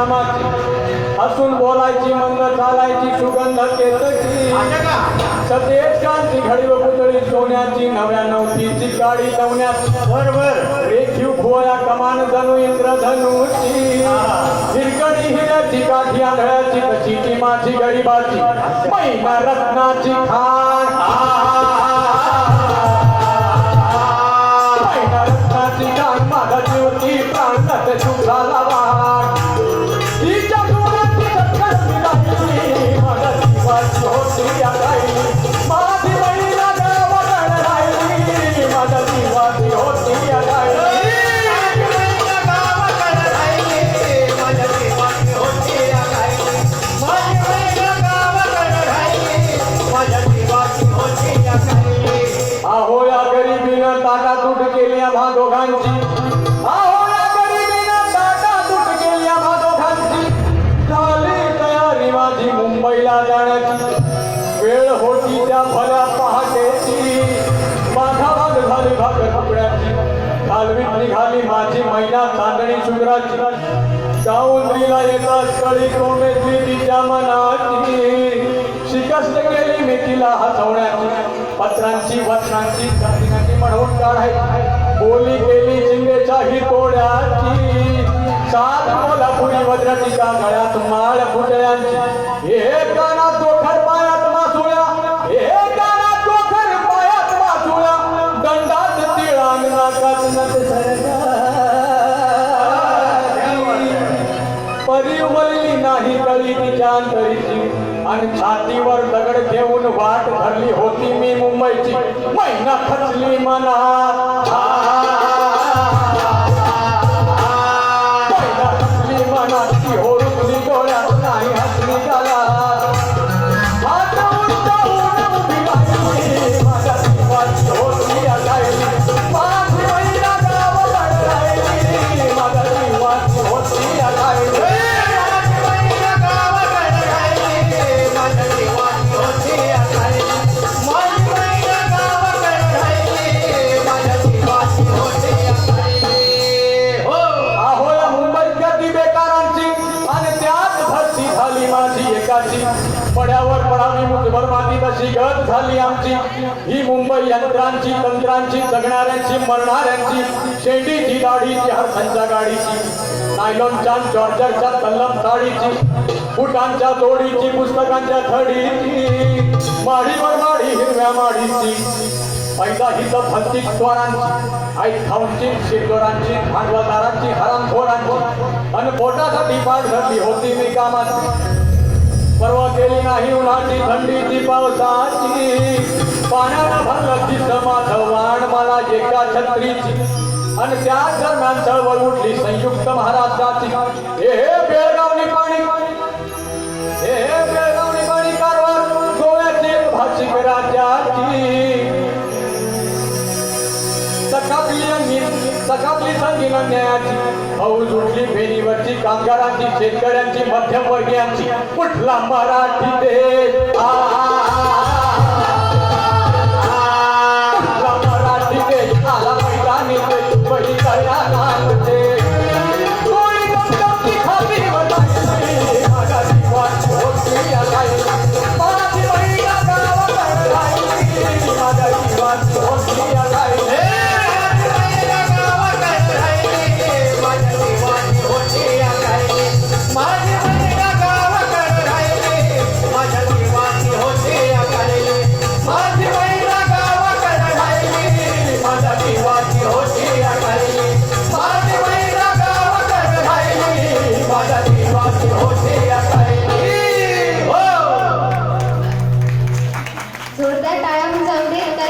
रामाची हसून बोलायची मंद चालायची सुगंध केतकी सतेज कांती घडी व पुतळी सोन्याची नव्या नवतीची काळी नवण्यात. बरोबर रेखीव भुवया कमान जणू इंद्रधनुची. हिरकणी हिऱ्याची काठी आंधळ्याची तशी ती माझी गरीबाची. मैना रत्नाची खान घालवीत निघाली माझी महिला चांदणी शुद्राची गाऊंद्रीला येतात कळी कोमेतली तिच्या मनाची. शिकस्त गेली मी तिला हसवण्याची पत्रांची वचनांची म्हणून काढायची. बोली केली चिंगेच्या ही तोड्याची. कळी आणि छातीवर दगड घेऊन वाट धरली होती मी मुंबईची. महिना खचली मना मैना अशी गत झाली आमची. ही मुंबई यंत्रांची तंत्रांची जगणाऱ्यांची मरणाऱ्यांची शेंडीची दाढीची हरसांच्या गाडीची. नायलॉनच्या जॉर्जरच्या तल्लम साडीची फुटांच्या जोडीची पुस्तकांच्या थडीची माडीवर माडी हिरव्या माडीची. पैसा हिच भक्ती स्वरांची आई खाऊंची शिरदोरांची भांडवलदारांची हरामखोरांची. आणि पोटासाठी पाठ झाली होती मी कामाची. परवा केली नाही उन्हाची थंडीची पावसाची. पाण्याला भरलं तिथं माझं वाण मला एका छत्रीची. आणि त्या दरम्यान चळवळ उठली संयुक्त महाराष्ट्राची हे हे बेळगावनी पाणी. सकापली यांनी सकापली संगीन न्यायाची हौज उठली फेरीवरची कामगारांची शेतकऱ्यांची मध्यमवर्गीयांची. कुठला मराठी देश